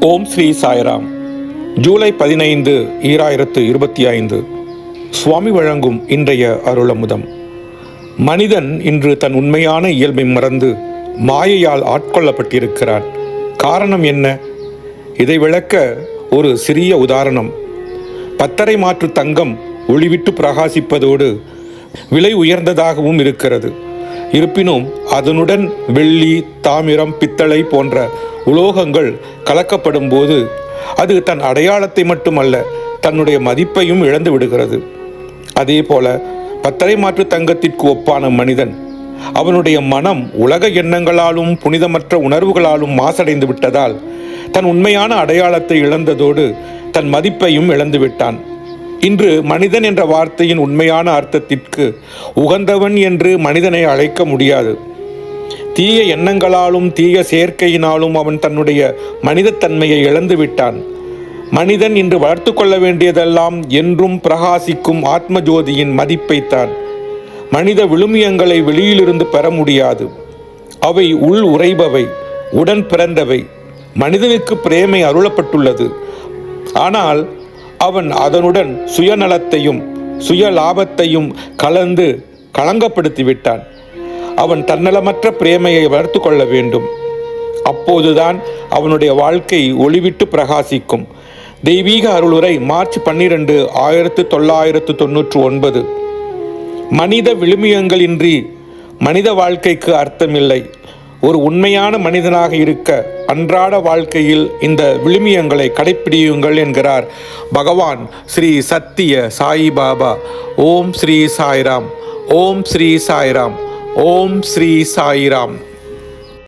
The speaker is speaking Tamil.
ஓம் ஸ்ரீ சாய்ராம். ஜூலை பதினைந்து ஈராயிரத்து இருபத்தி ஐந்து. சுவாமி வழங்கும் இன்றைய அருளமுதம். மனிதன் இன்று தன் உண்மையான இயல்பை மறந்து மாயையால் ஆட்கொள்ளப்பட்டிருக்கிறான். காரணம் என்ன? இதை விளக்க ஒரு சிறிய உதாரணம். பத்தரை மாற்று தங்கம் ஒளிவிட்டு பிரகாசிப்பதோடு விலை உயர்ந்ததாகவும் இருக்கிறது. இருப்பினும் அதனுடன் வெள்ளி தாமிரம் பித்தளை போன்ற உலோகங்கள் கலக்கப்படும் போது அது தன் அடையாளத்தை மட்டுமல்ல தன்னுடைய மதிப்பையும் இழந்து விடுகிறது. அதே போல பத்தரை மாற்று தங்கத்திற்கு ஒப்பான மனிதன் அவனுடைய மனம் உலக எண்ணங்களாலும் புனிதமற்ற உணர்வுகளாலும் மாசடைந்து விட்டதால் தன் உண்மையான அடையாளத்தை இழந்ததோடு தன் மதிப்பையும் இழந்து விட்டான். இன்று மனிதன் என்ற வார்த்தையின் உண்மையான அர்த்தத்திற்கு உகந்தவன் என்று மனிதனை அழைக்க முடியாது. தீய எண்ணங்களாலும் தீய சேர்க்கையினாலும் அவன் தன்னுடைய மனிதத்தன்மையை இழந்து விட்டான். மனிதன் இன்று வளர்த்து கொள்ள வேண்டியதெல்லாம் என்றும் பிரகாசிக்கும் ஆத்ம ஜோதியின் மதிப்பைத்தான். மனித விழுமியங்களை வெளியிலிருந்து பெற முடியாது. அவை உள் உறைபவை உடன் பிறந்தவை. மனிதனுக்கு பிரேமை அருளப்பட்டுள்ளது. ஆனால் அவன் அதனுடன் சுயநலத்தையும் சுய லாபத்தையும் கலந்து களங்கப்படுத்தி விட்டான் அவன் தன்னலமற்ற பிரேமையை வளர்த்து கொள்ள வேண்டும். அப்போதுதான் அவனுடைய வாழ்க்கை ஒளிவிட்டு பிரகாசிக்கும். தெய்வீக அருளுரை மார்ச் பன்னிரண்டு ஆயிரத்து தொள்ளாயிரத்து தொன்னூற்று ஒன்பது. மனித விழுமியங்களின்றி மனித வாழ்க்கைக்கு அர்த்தமில்லை. ஒரு உண்மையான மனிதனாக இருக்க அன்றாட வாழ்க்கையில் இந்த விழுமியங்களை கடைப்பிடியுங்கள் என்கிறார் பகவான் ஸ்ரீ சத்திய சாய் பாபா ஓம் ஸ்ரீ சாய்ராம். ஓம் ஸ்ரீ சாய்ராம். ஓம் ஸ்ரீ சாய்ராம்.